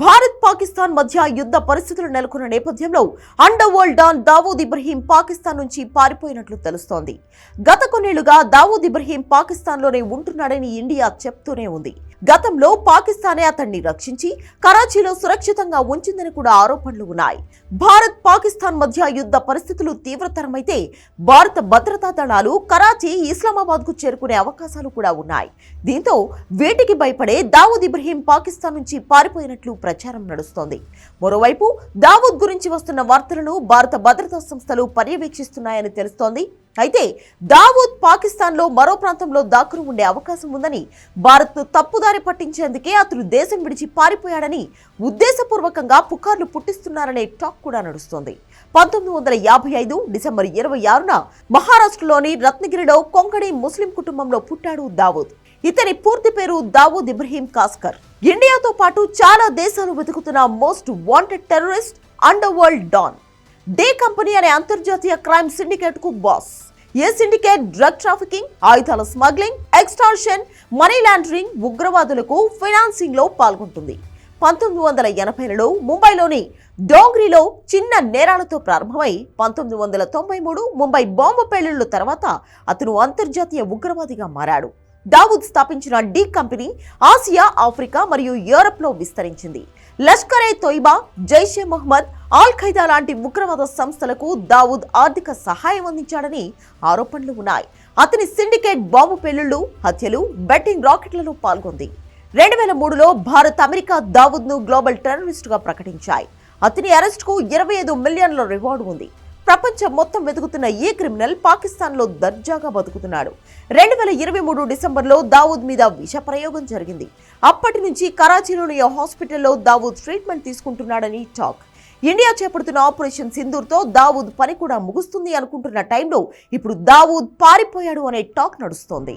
భారత్ పాకిస్తాన్ మధ్య యుద్ధ పరిస్థితులు నెలకొన్న నేపథ్యంలో under world don Dawood Ibrahim Pakistan నుంచి పారిపోయినట్లు తెలుస్తోంది. గత కొన్నేళ్ళుగా దావూద్ ఇబ్రహీం పాకిస్తాన్లోనే ఉంటున్నాడని ఇండియా చెప్తూనే ఉంది. గతంలో పాకిస్తానే అతన్ని రక్షించి కరాచీలో సురక్షితంగా ఉంచిందని కూడా ఆరోపణలు ఉన్నాయి. భారత్ పాకిస్తాన్ మధ్య యుద్ధ పరిస్థితులు తీవ్రతరమైతే భారత భద్రతా దళాలు కరాచీ ఇస్లామాబాద్కు చేరుకునే అవకాశాలు కూడా ఉన్నాయి. దీంతో వీటికి భయపడే దావూద్ ఇబ్రహీం పాకిస్తాన్ నుంచి పారిపోయినట్లు ప్రచారం నడుస్తోంది. మరోవైపు దావూద్ గురించి వస్తున్న వార్తలను భారత భద్రతా సంస్థలు పర్యవేక్షిస్తున్నాయని తెలుస్తోంది. అయితే దావూద్ పాకిస్తాన్లో మరో ప్రాంతంలో దాక్కుని ఉండే అవకాశం ఉందని భారత్ను తప్పుదారి పట్టించేందుకే అతను దేశం విడిచి పారిపోయాడని ఉద్దేశపూర్వకంగా పుకార్లు పుట్టిస్తున్నారనే టాక్ కూడా నడుస్తోంది. పంతొమ్మిది వందల యాభై ఐదు డిసెంబర్ ఇరవై ఆరున మహారాష్ట్రలోని రత్నగిరిలో కొంకణి ముస్లిం కుటుంబంలో పుట్టాడు దావూద్. ఇతని పూర్తి పేరు దావూద్ ఇబ్రహీం కాస్కర్. ఇండియాతో పాటు చాలా దేశాలు వెతుకుతున్న most wanted terrorist underworld don. D company అనే అంతర్జాతీయ క్రైమ్ సిండికేట్కు బాస్. ఏ సిండికేట్ డ్రగ్ ట్రాఫికింగ్ ఆయుధాల స్మగ్లింగ్ ఎక్స్టార్షన్ మనీ లాండరింగ్ ఉగ్రవాదులకు ఫైనాన్సింగ్లో పాల్గొంటుంది. పంతొమ్మిది వందల ఎనభైలలో ముంబైలోని డోంగ్రీలో చిన్న నేరాలతో ప్రారంభమై పంతొమ్మిది వందల తొంభై మూడు ముంబై బాంబు పేలుళ్ళ తర్వాత అతను అంతర్జాతీయ ఉగ్రవాదిగా మారాడు. దావూద్ స్థాపించిన డి కంపెనీ ఆసియా ఆఫ్రికా మరియు యూరప్లో విస్తరించింది. లష్కర్ ఏ తొయిబా జైషే మొహమ్మద్ ఆల్ ఖైదా లాంటి ఉగ్రవాద సంస్థలకు దావూద్ ఆర్థిక సహాయం అందించాడని ఆరోపణలు ఉన్నాయి. అతని సిండికేట్ బాంబు పెళ్ళిళ్ళు హత్యలు బెట్టింగ్ రాకెట్లలో పాల్గొంది. రెండు వేల మూడులో భారత్ అమెరికా దావూద్ను గ్లోబల్ టెర్రరిస్ట్గా ప్రకటించాయి. అతని అరెస్ట్కు ఇరవై ఐదు మిలియన్ల రివార్డు ఉంది. ప్రపంచం మొత్తం వెతుకుతున్న ఈ క్రిమినల్ పాకిస్తాన్లో దర్జాగా బతుకుతున్నాడు? రెండు వేల ఇరవై మూడు డిసెంబర్లో దావూద్ మీద విష ప్రయోగం జరిగింది. అప్పటి నుంచి కరాచీలోని హాస్పిటల్లో దావూద్ ట్రీట్మెంట్ తీసుకుంటున్నాడని టాక్. ఇండియా చేపడుతున్న ఆపరేషన్ సింధూర్తో దావూద్ పని కూడా ముగుస్తుంది అనుకుంటున్న టైంలో ఇప్పుడు దావూద్ పారిపోయాడు అనే టాక్ నడుస్తోంది.